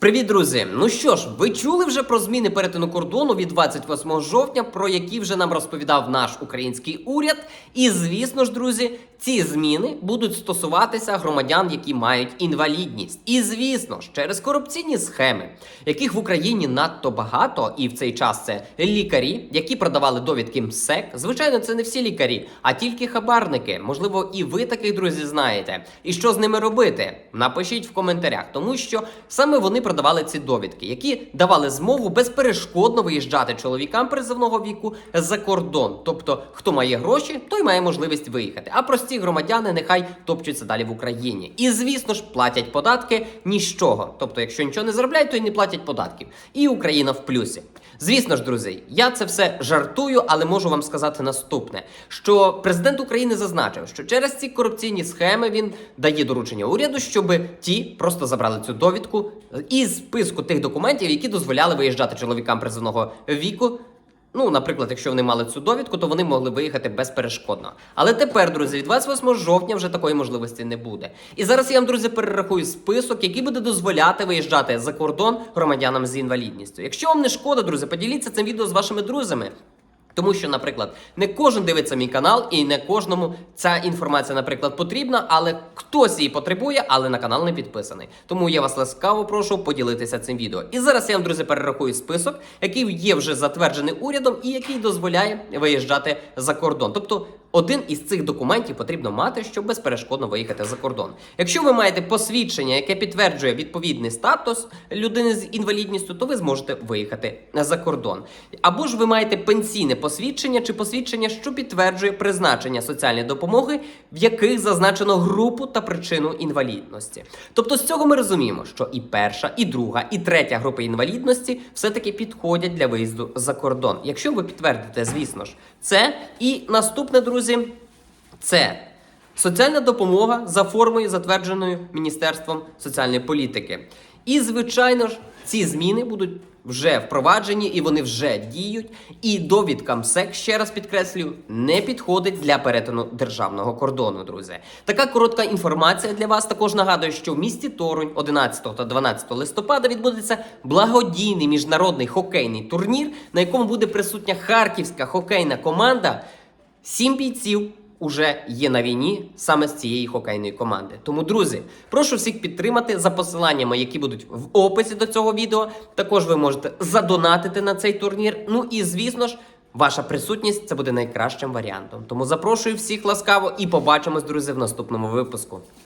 Привіт, друзі! Ну що ж, ви чули вже про зміни перетину кордону від 28 жовтня, про які вже нам розповідав наш український уряд. І звісно ж, друзі, ці зміни будуть стосуватися громадян, які мають інвалідність. І звісно ж, через корупційні схеми, яких в Україні надто багато, і в цей час це лікарі, які продавали довідки МСЕК. Звичайно, це не всі лікарі, а тільки хабарники. Можливо, і ви таких друзі знаєте. І що з ними робити? Напишіть в коментарях, тому що саме вони продавали ці довідки, які давали змогу безперешкодно виїжджати чоловікам призовного віку за кордон. Тобто, хто має гроші, той має можливість виїхати. А прості громадяни нехай топчуться далі в Україні. І звісно ж платять податки ні з чого. Тобто, якщо нічого не заробляють, то й не платять податків. І Україна в плюсі. Звісно ж, друзі, я це все жартую, але можу вам сказати наступне: що президент України зазначив, що через ці корупційні схеми він дає доручення уряду, щоб ті просто забрали цю довідку із списку тих документів, які дозволяли виїжджати чоловікам призовного віку. Ну, наприклад, якщо вони мали цю довідку, то вони могли виїхати безперешкодно. Але тепер, друзі, від 28 жовтня вже такої можливості не буде. І зараз я вам, друзі, перерахую список, який буде дозволяти виїжджати за кордон громадянам з інвалідністю. Якщо вам не шкода, друзі, поділіться цим відео з вашими друзями. Тому що, наприклад, не кожен дивиться мій канал, і не кожному ця інформація, наприклад, потрібна, але хтось її потребує, але на канал не підписаний. Тому я вас ласкаво прошу поділитися цим відео. І зараз я вам, друзі, перерахую список, який є вже затверджений урядом і який дозволяє виїжджати за кордон. Тобто. Один із цих документів потрібно мати, щоб безперешкодно виїхати за кордон. Якщо ви маєте посвідчення, яке підтверджує відповідний статус людини з інвалідністю, то ви зможете виїхати за кордон. Або ж ви маєте пенсійне посвідчення чи посвідчення, що підтверджує призначення соціальної допомоги, в яких зазначено групу та причину інвалідності. Тобто з цього ми розуміємо, що і перша, і друга, і третя групи інвалідності все-таки підходять для виїзду за кордон. Якщо ви підтвердите, звісно ж, це і наступне, друзі, це соціальна допомога за формою, затвердженою Міністерством соціальної політики. І, звичайно ж, ці зміни будуть вже впроваджені і вони вже діють. І довідка МСЕК, ще раз підкреслюю, не підходить для перетину державного кордону, друзі. Така коротка інформація для вас. Також нагадую, що в місті Торунь 11 та 12 листопада відбудеться благодійний міжнародний хокейний турнір, на якому буде присутня харківська хокейна команда. Сім бійців уже є на війні саме з цієї хокейної команди. Тому, друзі, прошу всіх підтримати за посиланнями, які будуть в описі до цього відео. Також ви можете задонатити на цей турнір. Ну і звісно ж. Ваша присутність це буде найкращим варіантом. Тому запрошую всіх ласкаво і побачимось, друзі, в наступному випуску.